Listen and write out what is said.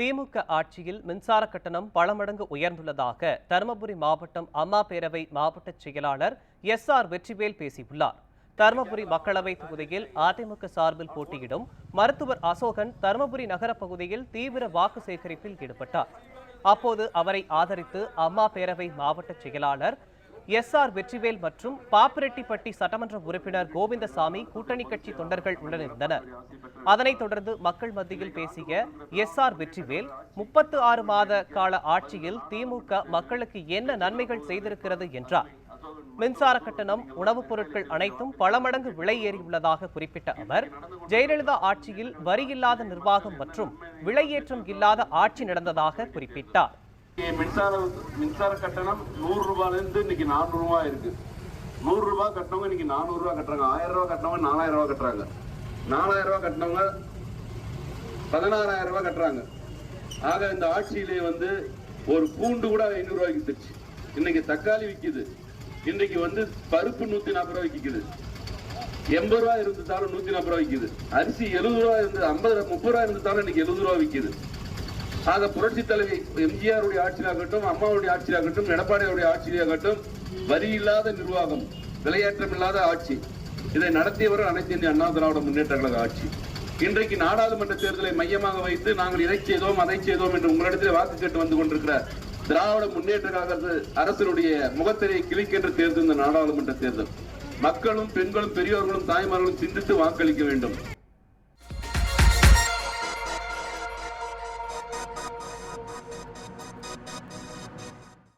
திமுக ஆட்சியில் மின்சார கட்டணம் பல மடங்கு உயர்ந்துள்ளதாக தருமபுரி மாவட்டம் அம்மா பேரவை மாவட்ட செயலாளர் எஸ் ஆர் வெற்றிவேல் பேசியுள்ளார். தருமபுரி மக்களவை தொகுதியில் அதிமுக சார்பில் போட்டியிடும் மருத்துவர் அசோகன் தருமபுரி நகர பகுதியில் தீவிர வாக்கு சேகரிப்பில் ஈடுபட்டார். அப்போது அவரை ஆதரித்து அம்மா பேரவை மாவட்ட செயலாளர் எஸ் ஆர் வெற்றிவேல் மற்றும் பாப்பிரெட்டிப்பட்டி சட்டமன்ற உறுப்பினர் கோவிந்தசாமி கூட்டணி கட்சி தொண்டர்கள் உடனிருந்தனர். அதனைத் தொடர்ந்து மக்கள் மத்தியில் பேசிய எஸ் ஆர் வெற்றிவேல் முப்பத்து ஆறு மாத கால ஆட்சியில் திமுக மக்களுக்கு என்ன நன்மைகள் செய்திருக்கிறது என்றார். மின்சார கட்டணம் உணவுப் பொருட்கள் அனைத்தும் பல மடங்கு விலை ஏறியுள்ளதாக குறிப்பிட்ட அவர் ஜெயலலிதா ஆட்சியில் வரி இல்லாத நிர்வாகம் மற்றும் விலையேற்றம் இல்லாத ஆட்சி நடந்ததாக குறிப்பிட்டார். மின்சார மின்சார கட்டணம் நூறு ரூபாயில இருந்து இன்னைக்கு நானூறு ரூபாய் இருக்கு. நூறு ரூபாய் கட்டினவங்க இன்னைக்கு நானூறு ரூபாய் கட்டுறாங்க. ஆயிரம் ரூபாய் கட்டினவங்க நாலாயிரம் ரூபாய் கட்டுறாங்க. நாலாயிரம் ரூபாய் கட்டினவங்க பதினாறாயிரம் ரூபாய் கட்டுறாங்க. ஆக இந்த ஆட்சியிலே வந்து ஒரு பூண்டு கூட ஐநூறு ரூபாய்க்கு வித்துச்சு இன்னைக்கு தக்காளி விற்கிது இன்னைக்கு வந்து பருப்பு நூத்தி நாற்பது ரூபாய் விற்கிது எண்பது ரூபாய் இருந்துட்டாலும் நூத்தி நாற்பது ரூபாய் விற்கிது அரிசி எழுபது ரூபாய் இருந்து ஐம்பது முப்பது ரூபாய் இருந்துட்டாலும் இன்னைக்கு எழுபது ரூபாய் விற்கிது ஆக புரட்சி தலைவி எம்ஜிஆருடைய ஆட்சியாகட்டும் அம்மாவுடைய ஆட்சியாகட்டும் எடப்பாடியுடைய ஆட்சியாகட்டும் வரி இல்லாத நிர்வாகம் விலையேற்றம் இல்லாத ஆட்சி இதை நடத்தியவர் அனைத்து இந்திய அண்ணா திராவிட முன்னேற்ற கழக ஆட்சி. இன்றைக்கு நாடாளுமன்ற தேர்தலை மையமாக வைத்து நாங்கள் இதை செய்தோம் அதை செய்தோம் என்று உங்களிடத்தில் வாக்கு கேட்டு வந்து கொண்டிருக்கிற திராவிட முன்னேற்ற கழக அரசினுடைய முகத்திரையை கிழிக்கின்ற தேர்தல் இந்த நாடாளுமன்ற தேர்தல். மக்களும் பெண்களும் பெரியோர்களும் தாய்மார்களும் சிந்தித்து வாக்களிக்க வேண்டும்.